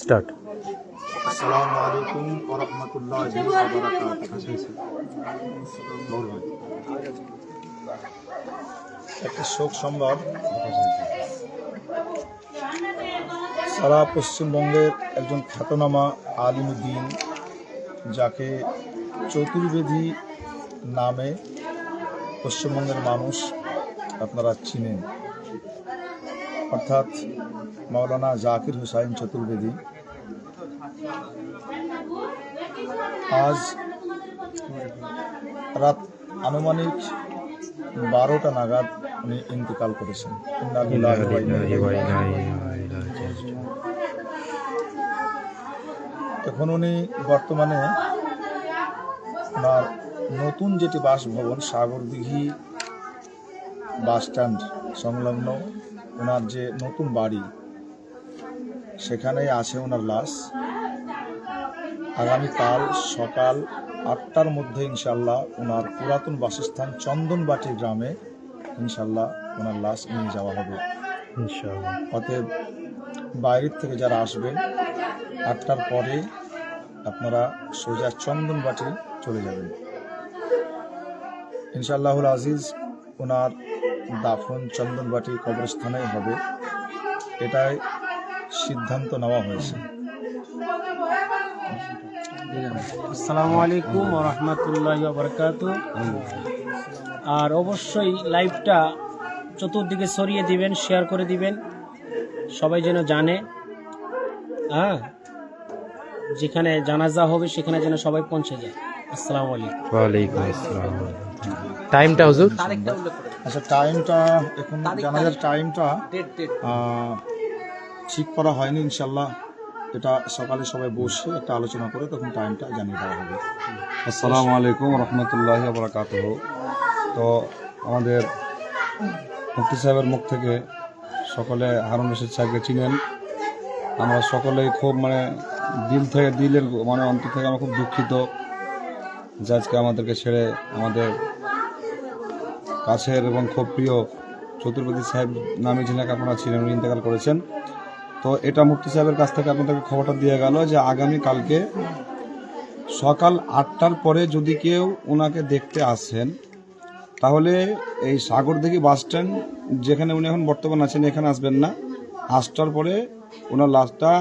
Start আসসালামু আলাইকুম ওয়া রাহমাতুল্লাহি ওয়া বারাকাতুহু। একটা শোক সংবাদ। সারা পশ্চিমবঙ্গের একজন খ্যাতনামা আলিমুদ্দিন, যাকে চতুর্বেদী নামে পশ্চিমবঙ্গের মানুষ আপনারা চিনেন। অর্থাৎ মাওলানা জাকির হুসাইন চতুর্বেদী আজ রাত আনুমানিক বারোটা নাগাদ উনি ইন্তেকাল করেছেন। এখন উনি বর্তমানে ওনার নতুন যেটি বাসভবন, সাগরদিঘি বাস স্ট্যান্ড সংলগ্ন ওনার যে নতুন বাড়ি সেখানেই আছে ওনার লাশ। আগামীকাল সকাল আটটার মধ্যে ইনশাল্লাহ ওনার পুরাতন বাসস্থান চন্দনবাটি গ্রামে ইনশাল্লাহ ওনার লাশ নিয়ে যাওয়া হবে। ইনশাআল্লাহ অতএব বাইরের থেকে যারা আসবেন আটটার পরে আপনারা সোজা চন্দনবাটি চলে যাবেন। ইনশাআল্লাহুল আজিজ ওনার দাফন চন্দনবাটি কবরস্থানে হবে। এটাই সিদ্ধান্ত নেওয়া হয়েছে। আসসালামু আলাইকুম রহমতুল্লাহ বরকাত। আর অবশ্যই লাইভটা চতুর্দিকে সরিয়ে দিবেন শেয়ার করে দিবেন। সবাই যেন জানে। হ্যাঁ? যেখানে জানাজা হবে সেখানে যেন সবাই পৌঁছে যায়। আসসালামু আলাইকুম। ওয়ালাইকুম আসসালাম। টাইমটা হুজুর? আচ্ছা টাইমটা এখন জানাজার টাইমটা ঠিক করা হয়নি ইনশাল্লাহ এটা সকালে সবাই বসে একটা আলোচনা করে তখন টাইমটা জানিয়ে দেওয়া হবে। আসসালামু আলাইকুম রহমতুল্লাহ বরাকাত তো আমাদের মুফতি সাহেবের মুখ থেকে সকলে হারুন রশিদ সাহেবকে চিনেন। আমরা সকলেই খুব মানে দিল থেকে দিলের মানে অন্তর থেকে আমরা খুব দুঃখিত যে আজকে আমাদেরকে ছেড়ে আমাদের কাছের এবং খুব প্রিয় চতুর্বেদী সাহেব নামে যিনাকে আপনারা ছিলেন উনি ইন্তেকাল করেছেন। তো এটা মুফতি সাহেবের কাছ থেকে আপনাদেরকে খবরটা দিয়ে গেল যে আগামী কালকে সকাল আটটার পরে যদি কেউ ওনাকে দেখতে আসেন, তাহলে এই সাগরদিঘি বাস স্ট্যান্ড যেখানে উনি এখন বর্তমান আছেন, এখানে আসবেন না। আসটার পরে ওনার লাশটা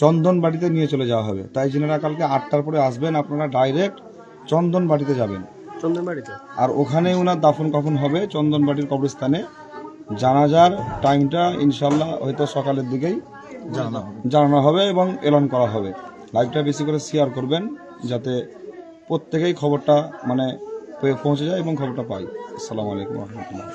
চন্দন বাড়িতে নিয়ে চলে যাওয়া হবে। তাই যিনারা কালকে আটটার পরে আসবেন আপনারা ডাইরেক্ট চন্দন বাড়িতে যাবেন। চন্দনবাড়িতে? আর ওখানে ওনার দাফন কাফন হবে চন্দনবাড়ির কবরস্থানে। জানাজার টাইমটা ইনশাল্লাহ হয়তো সকালের দিকেই জানানো হবে। জানানো হবে এবং এলন করা হবে। লাইভটা বেশি করে শেয়ার করবেন যাতে প্রত্যেকেই খবরটা মানে পৌঁছে যায় এবং খবরটা পাই আসসালামু আলাইকুম রহমতুল্লাহ।